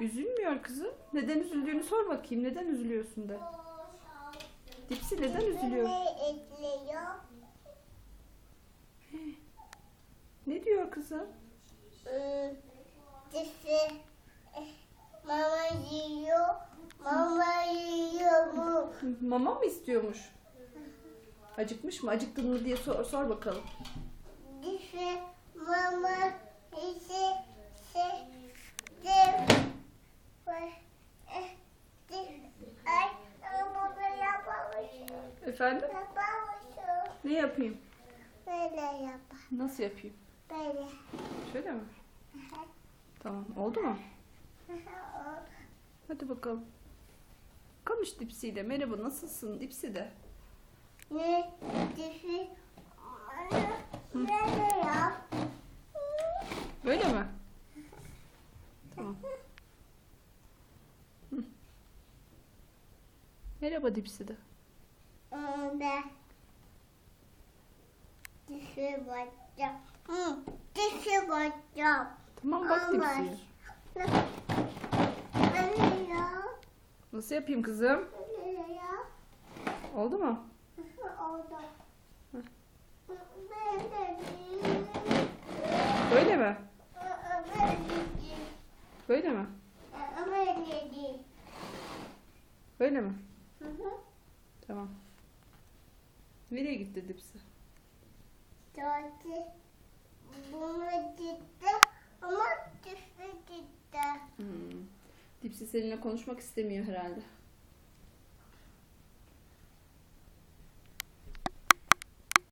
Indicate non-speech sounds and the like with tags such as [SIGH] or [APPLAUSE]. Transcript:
Üzülmüyor kızım. Neden üzüldüğünü sor bakayım. Neden üzülüyorsun de. Dipsi neden üzülüyor? Ne diyor kızım? Eh, Mama yiyor. Mama yiyor mu? Mama mı istiyormuş? Acıkmış mı? Acıktın mı diye sor, sor bakalım. Dişi. Mama. Dişi. Se. De. Ve- eh, di- Ay. Ama bunu yapamışım. Efendim? Yapamışım. Ne yapayım? Böyle yapar. Nasıl yapayım? Böyle. Şöyle mi? Tamam. Oldu mu? Hadi bakalım. Konuş Dipsi'yle. Merhaba nasılsın Dipsi de. Ne? Dişi. Böyle yap. Öyle mi? Tamam. [LAUGHS] Merhaba Dipsi de. Öyle. Dişi bakacağım. Hı. Dişi bakacağım. Tamam bak yap. Nasıl yapayım kızım? Böyle yap. Oldu mu? Oldu. Hı. Böyle değil. Böyle mi? Böyle mi? Böyle değil. Böyle mi? Hı hı. Tamam. Nereye gitti Dipsi? Dörtü. Bunu gitti ama dişi gitti. Hmm. Dipsi seninle konuşmak istemiyor herhalde.